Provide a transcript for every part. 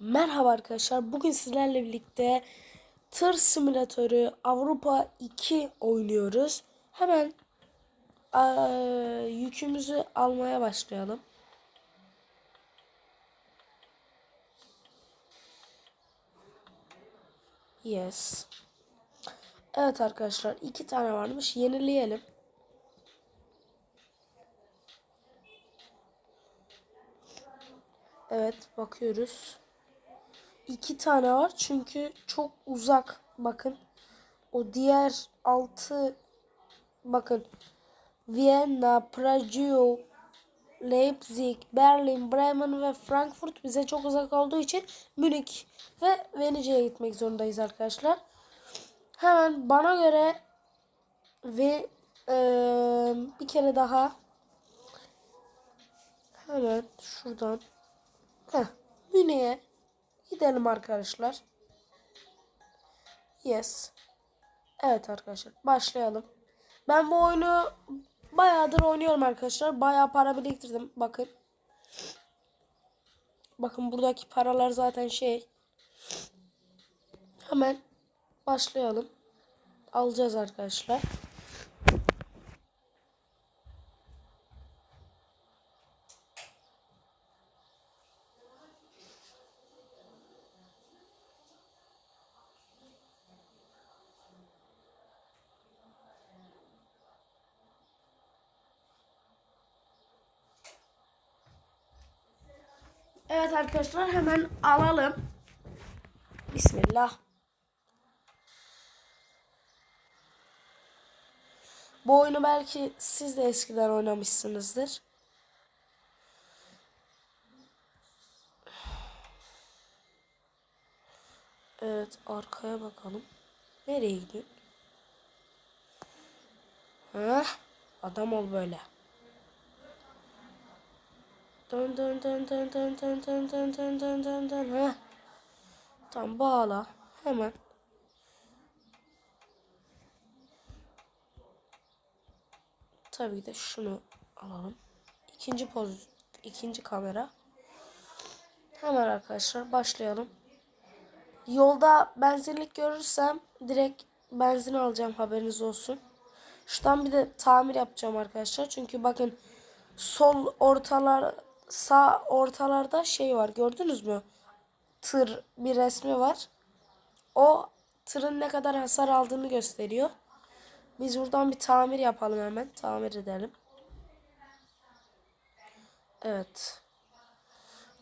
Merhaba arkadaşlar. Bugün sizlerle birlikte tır simülatörü Avrupa 2 oynuyoruz. Hemen eee, yükümüzü almaya başlayalım. Yes. Evet arkadaşlar iki tane varmış. Yenileyelim. Evet bakıyoruz. İki tane var çünkü çok uzak. Bakın. O diğer altı bakın. Viyana, Prague, Leipzig, Berlin, Bremen ve Frankfurt bize çok uzak olduğu için Münih ve Venedik'e gitmek zorundayız arkadaşlar. Hemen bana göre ve eee, bir kere daha hemen şuradan Heh, Münih'e gidelim arkadaşlar. Yes. Evet arkadaşlar başlayalım. Ben bu oyunu bayağıdır oynuyorum arkadaşlar. Bayağı para biriktirdim. Bakın. Bakın buradaki paralar zaten şey. Hemen başlayalım. Alacağız arkadaşlar. Evet arkadaşlar hemen alalım. Bismillah. Bu oyunu belki siz de eskiden oynamışsınızdır. Evet arkaya bakalım. Nereye gidiyor? Heh, adam ol böyle. Dön dön dön dön dön dön dön dön dön dön dön dön. Heh. Tam bağla. Hemen. Tabii de şunu alalım. İkinci poz, ikinci kamera. Hemen arkadaşlar başlayalım. Yolda benzinlik görürsem direkt benzin alacağım haberiniz olsun. Şuradan bir de tamir yapacağım arkadaşlar. Çünkü bakın sol ortalar sağ ortalarda şey var gördünüz mü? Tır bir resmi var. O tırın ne kadar hasar aldığını gösteriyor. Biz buradan bir tamir yapalım hemen. Tamir edelim. Evet.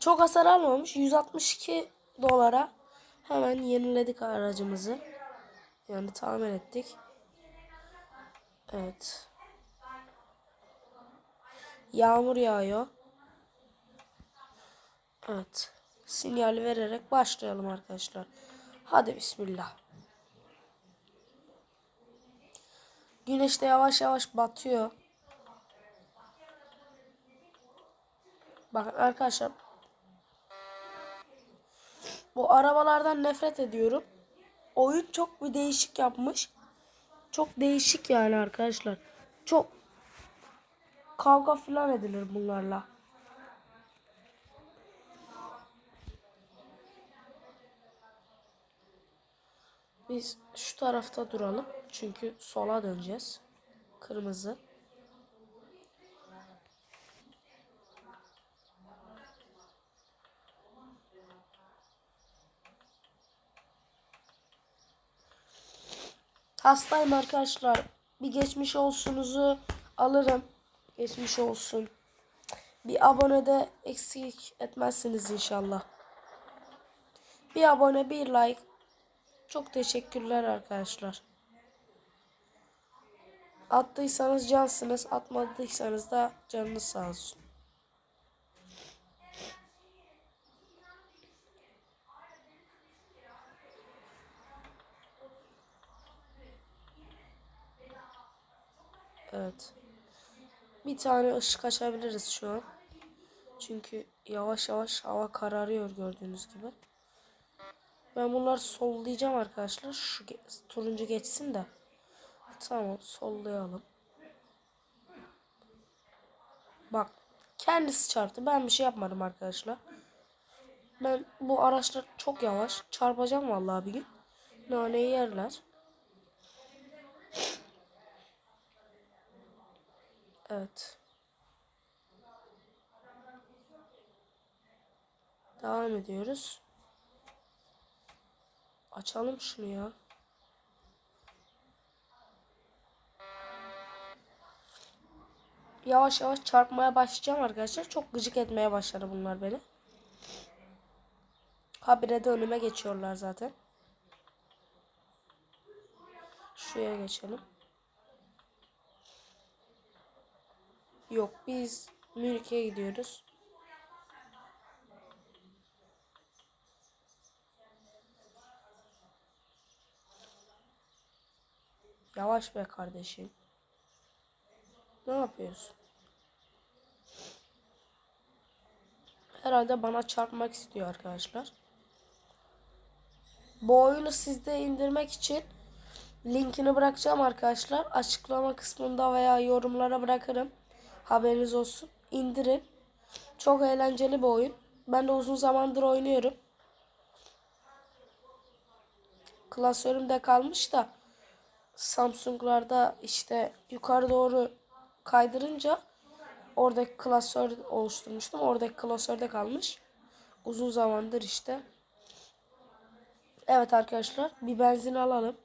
Çok hasar almamış. 162 dolara hemen yeniledik aracımızı. Yani tamir ettik. Evet. Yağmur yağıyor. Evet. Sinyal vererek başlayalım arkadaşlar. Hadi bismillah. Güneş de yavaş yavaş batıyor. Bakın arkadaşlar. Bu arabalardan nefret ediyorum. Oyun çok bir değişik yapmış. Çok değişik yani arkadaşlar. Çok kavga falan edilir bunlarla. Biz şu tarafta duralım. Çünkü sola döneceğiz. Kırmızı. Hastayım arkadaşlar. Bir geçmiş olsunuzu alırım. Geçmiş olsun. Bir abone de eksik etmezsiniz inşallah. Bir abone, bir like. Çok teşekkürler arkadaşlar. Attıysanız cansınız, atmadıysanız da canınız sağ olsun. Evet. Bir tane ışık açabiliriz şu an. Çünkü yavaş yavaş hava kararıyor gördüğünüz gibi. Ben bunları sollayacağım arkadaşlar. Şu turuncu geçsin de. Tamam sollayalım. Bak kendisi çarptı. Ben bir şey yapmadım arkadaşlar. Ben bu araçlar çok yavaş. Çarpacağım vallahi bir gün. Naneyi yerler. Evet. Devam ediyoruz. Açalım şunu ya. Yavaş yavaş çarpmaya başlayacağım arkadaşlar. Çok gıcık etmeye başladı bunlar beni. Habire de önüme geçiyorlar zaten. Şuraya geçelim. Yok biz Münih'e gidiyoruz. Yavaş be kardeşim. Ne yapıyorsun? Herhalde bana çarpmak istiyor arkadaşlar. Bu oyunu sizde indirmek için linkini bırakacağım arkadaşlar. Açıklama kısmında veya yorumlara bırakırım. Haberiniz olsun. İndirin. Çok eğlenceli bir oyun. Ben de uzun zamandır oynuyorum. Klasörümde kalmış da Samsung'larda işte yukarı doğru kaydırınca oradaki klasör oluşturmuştum. Oradaki klasörde kalmış. Uzun zamandır işte. Evet arkadaşlar bir benzin alalım.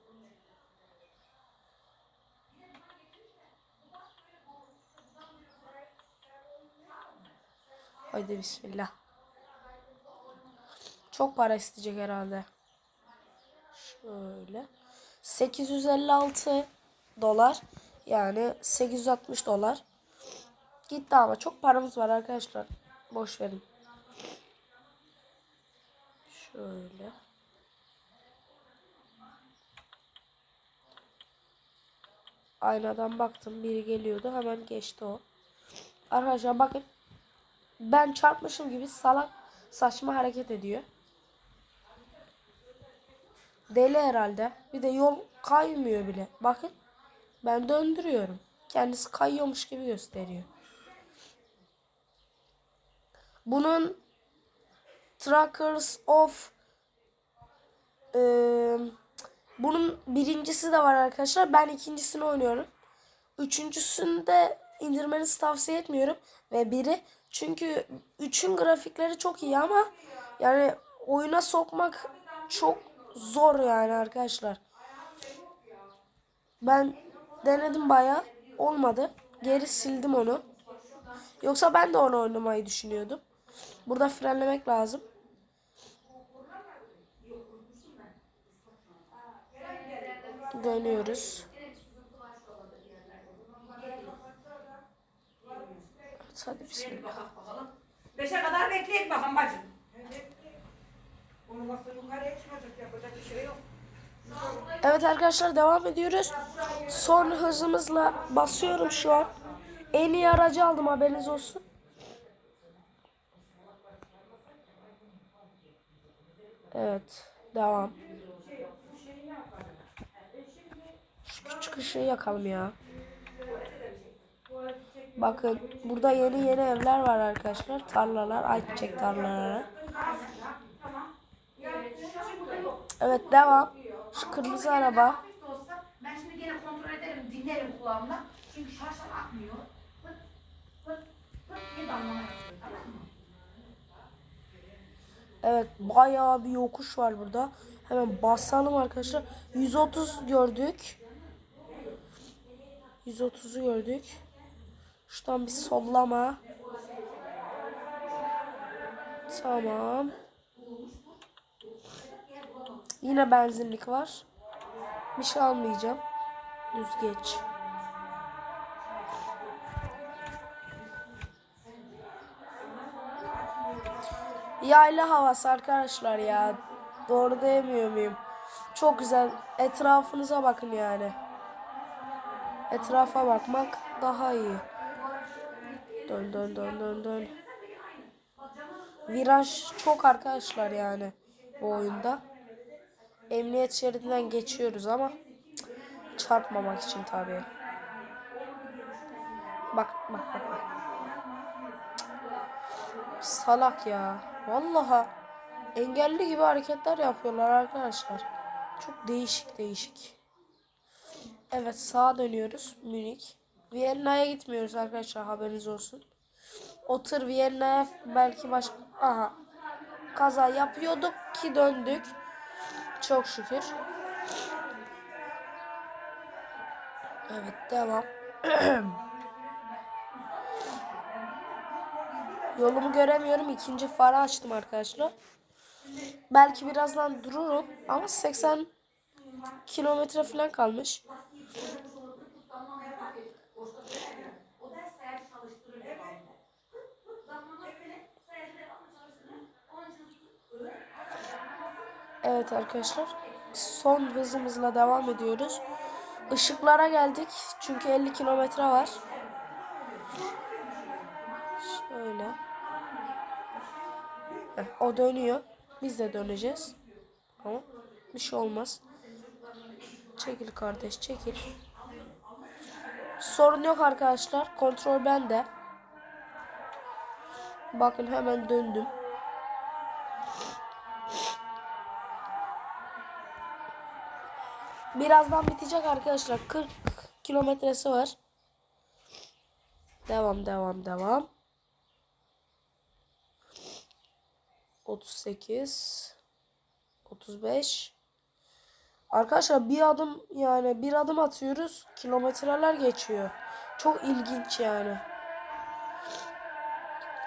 Haydi bismillah. Çok para isteyecek herhalde. Şöyle. 856 dolar. Yani 860 dolar. Gitti ama çok paramız var arkadaşlar. Boş verin. Şöyle. Aynadan baktım biri geliyordu hemen geçti o. Arkadaşlar bakın ben çarpmışım gibi salak saçma hareket ediyor. Deli herhalde. Bir de yol kaymıyor bile. Bakın ben döndürüyorum. Kendisi kayıyormuş gibi gösteriyor. Bunun Trackers of e, bunun birincisi de var arkadaşlar. Ben ikincisini oynuyorum. Üçüncüsünü de indirmenizi tavsiye etmiyorum. Ve biri çünkü üçün grafikleri çok iyi ama yani oyuna sokmak çok zor yani arkadaşlar. Ben denedim baya olmadı. Geri sildim onu. Yoksa ben de onu oynamayı düşünüyordum. Burada frenlemek lazım. Dönüyoruz. Evet, hadi bismillah. Beşe kadar bekleyek bakalım bacım. Onu yapacak bir şey yok. Evet arkadaşlar devam ediyoruz. Son hızımızla basıyorum şu an. En iyi aracı aldım haberiniz olsun. Evet devam. Şu küçük ışığı yakalım ya. Bakın burada yeni yeni evler var arkadaşlar. Tarlalar, ayçiçek tarlaları. Evet devam. Şu kırmızı araba. Ben şimdi gene kontrol ederim, dinlerim kulağımda. Çünkü şarjlar akmıyor. Pıt pıt pıt diye damlama yapıyor tamam mı? Evet bayağı bir yokuş var burada. Hemen basalım arkadaşlar. 130 gördük. 130'u gördük. Şuradan bir sollama. Tamam. Yine benzinlik var. Bir şey almayacağım. Düz geç. Yayla havası arkadaşlar ya. Doğru diyemiyor muyum? Çok güzel. Etrafınıza bakın yani. Etrafa bakmak daha iyi. Dön dön dön dön dön. Viraj çok arkadaşlar yani bu oyunda. Emniyet şeridinden geçiyoruz ama çarpmamak için tabii. Bak bak bak bak. Salak ya. Vallahi engelli gibi hareketler yapıyorlar arkadaşlar. Çok değişik değişik. Evet sağa dönüyoruz Münih. Viyana'ya gitmiyoruz arkadaşlar haberiniz olsun. O tır Viyana'ya belki başka... Aha. Kaza yapıyorduk ki döndük. Çok şükür. Evet devam. Yolumu göremiyorum. İkinci farı açtım arkadaşlar. Belki birazdan dururum ama 80 kilometre falan kalmış. Evet arkadaşlar. Son hızımızla devam ediyoruz. Işıklara geldik. Çünkü 50 kilometre var. Şöyle. O dönüyor. Biz de döneceğiz. Ama bir şey olmaz. Çekil kardeş çekil. Sorun yok arkadaşlar. Kontrol bende. Bakın hemen döndüm. Birazdan bitecek arkadaşlar. 40 kilometresi var. Devam devam devam. 38 35 Arkadaşlar bir adım yani bir adım atıyoruz kilometreler geçiyor. Çok ilginç yani.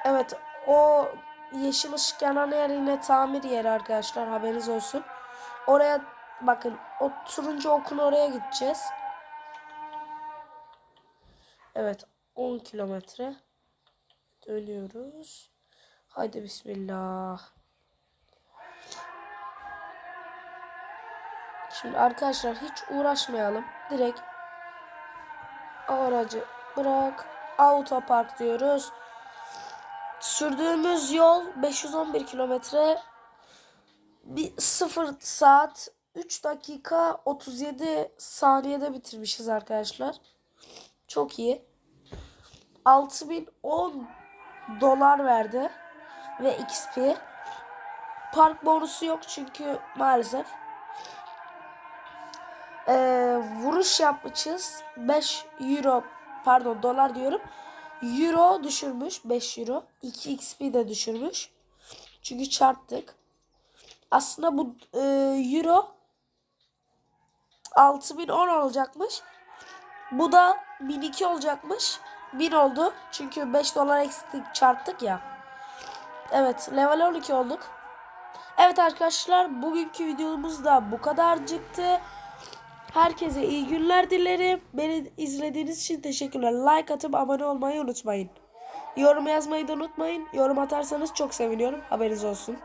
Evet o yeşil ışık yanan yer yine tamir yeri arkadaşlar haberiniz olsun. Oraya bakın o turuncu okun oraya gideceğiz. Evet 10 kilometre dönüyoruz. Haydi bismillah. Şimdi arkadaşlar hiç uğraşmayalım. Direkt aracı bırak. Autopark diyoruz. Sürdüğümüz yol 511 kilometre. Bir 0 saat 3 dakika 37 saniyede bitirmişiz arkadaşlar. Çok iyi. 6010 dolar verdi ve XP. Park bonusu yok çünkü maalesef. Ee, vuruş yapmışız. 5 euro pardon dolar diyorum. Euro düşürmüş 5 euro. 2 XP de düşürmüş. Çünkü çarptık. Aslında bu e, euro 6010 olacakmış. Bu da 1002 olacakmış. 1000 oldu. Çünkü 5 dolar eksik çarptık ya. Evet level 12 olduk. Evet arkadaşlar bugünkü videomuz da bu kadarcıktı. Herkese iyi günler dilerim. Beni izlediğiniz için teşekkürler. Like atıp abone olmayı unutmayın. Yorum yazmayı da unutmayın. Yorum atarsanız çok seviniyorum. Haberiniz olsun.